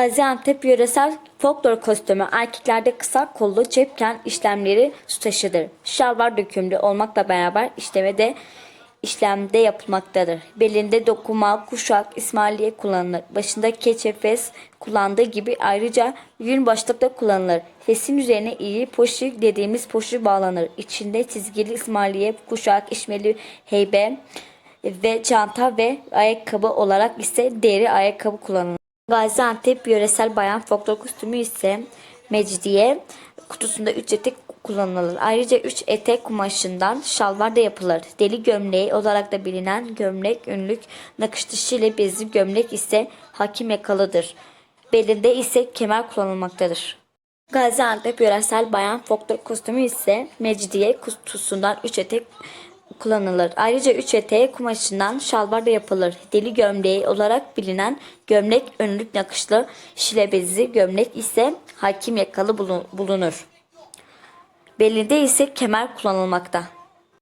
Gaziantep yöresel folklor kostümü erkeklerde kısa kollu cepken işlemleri su taşıdır. Şalvar dökümlü olmakla beraber işleme de işlemde yapılmaktadır. Belinde dokuma, kuşak, İsmailiye kullanılır. Başında keçe, fes kullandığı gibi ayrıca yün başlıkta kullanılır. Fesin üzerine iyi poşu dediğimiz poşu bağlanır. İçinde çizgili İsmailiye, kuşak, işmeli, heybe ve çanta ve ayakkabı olarak ise deri ayakkabı kullanılır. Gaziantep yöresel bayan folklor kostümü ise mecidiye kutusunda 3 etek kullanılır. Ayrıca 3 etek kumaşından şalvar da yapılır. Deli gömleği olarak da bilinen gömlek önlük nakış dışı ile bezli gömlek ise hakim yakalıdır. Belinde ise kemer kullanılmaktadır. Gaziantep yöresel bayan folklor kostümü ise mecidiye kutusundan 3 etek kullanılır. Ayrıca üç eteği kumaşından şalvar da yapılır. Deli gömleği olarak bilinen gömlek önlük nakışlı şilebezi gömlek ise hakim yakalı bulun- bulunur. Belinde ise kemer kullanılmakta.